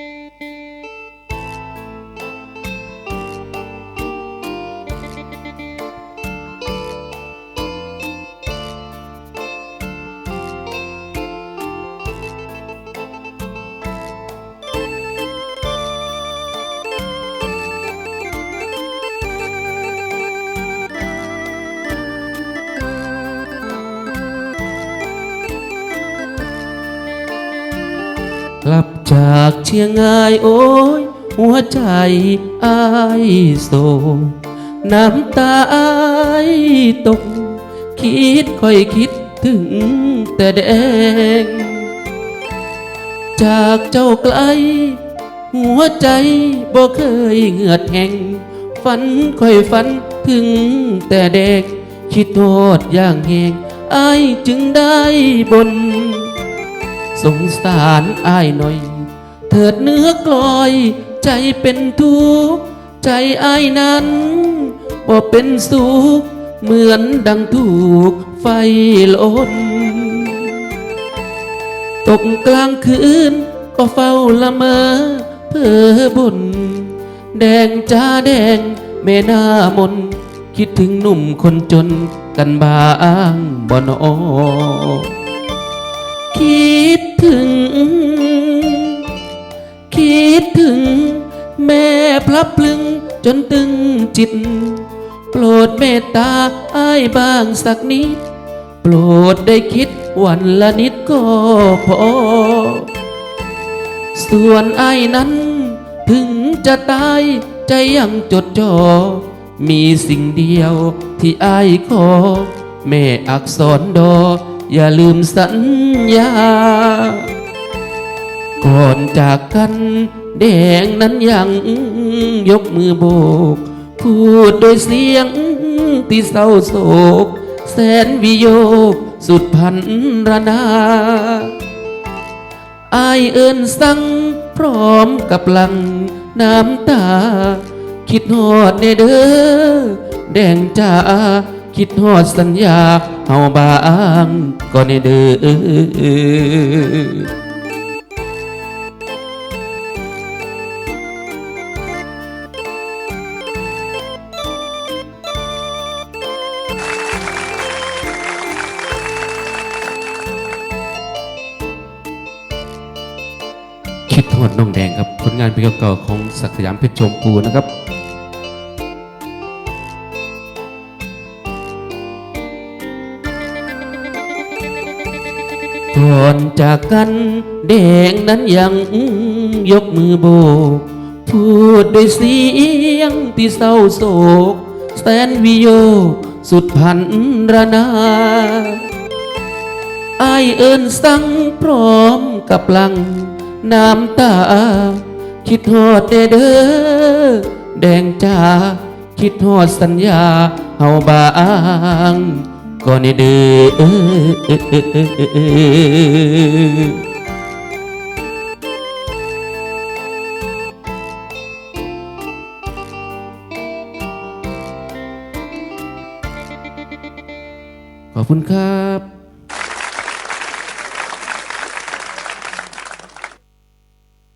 ก จากเชียงรายโอ้ยหัวใจอายโศน้ำตาอายตก คิดค่อยคิดถึงแต่แดง จากเจ้าไกล หัวใจบ่เคยเหงือดแห้งฝันค่อยฝันถึงแต่เด็ก คิดโทษอย่างแหงอายจึงได้บน สงสารอายหน่อย เถิดเนื้อกลอยใจเป็นทุกข์ใจอายนั้นบ่เป็นสุขเหมือนดังถูกไฟลนตกกลางคืนก็เฝ้าละเมอเพ้อบน แดงจ้าแดงแม่หน้ามน คิดถึงหนุ่มคนจนกันบ้างบ่นอคิดถึง ลับพลึงจนตึงจิต โปรดเมตตาอ้ายบ้างสักนิด โปรดได้คิดวันละนิดก็พอ ส่วนไอ้นั้น ถึงจะตายใจยังจดจ่อ มีสิ่งเดียวที่ไอ้ายขอ แม่อักษรดอ อย่าลืมสัญญา ก่อนจากกัน แดงนั้นยัง ยกมือโบก พูดโดยเสียงที่เศร้าโศก แสนวิโยก สุดพันรนาอายเอินสั่งพร้อมกับหลังน้ำตา คิดฮอดในเด้อแดงจ้าคิดฮอดสัญญาเฮาบางก็ในเด้อ คิดน้องแดงครับ ผลงานเพลงเก่าของศักย์สยามเพชรชมพูนะครับก่อนจากกันแดงนั้นยังยกมือโบกพูดด้วยเสียงที่เศร้าโศก แสนวิโย สุดพันรนาอเอินสั่งพร้อมกับลัง น้ำตา คิดฮอดเด้อเด้อแดงจ้าคิดฮอดสัญญาเฮาบางก็ในเด้อขอบคุณครับ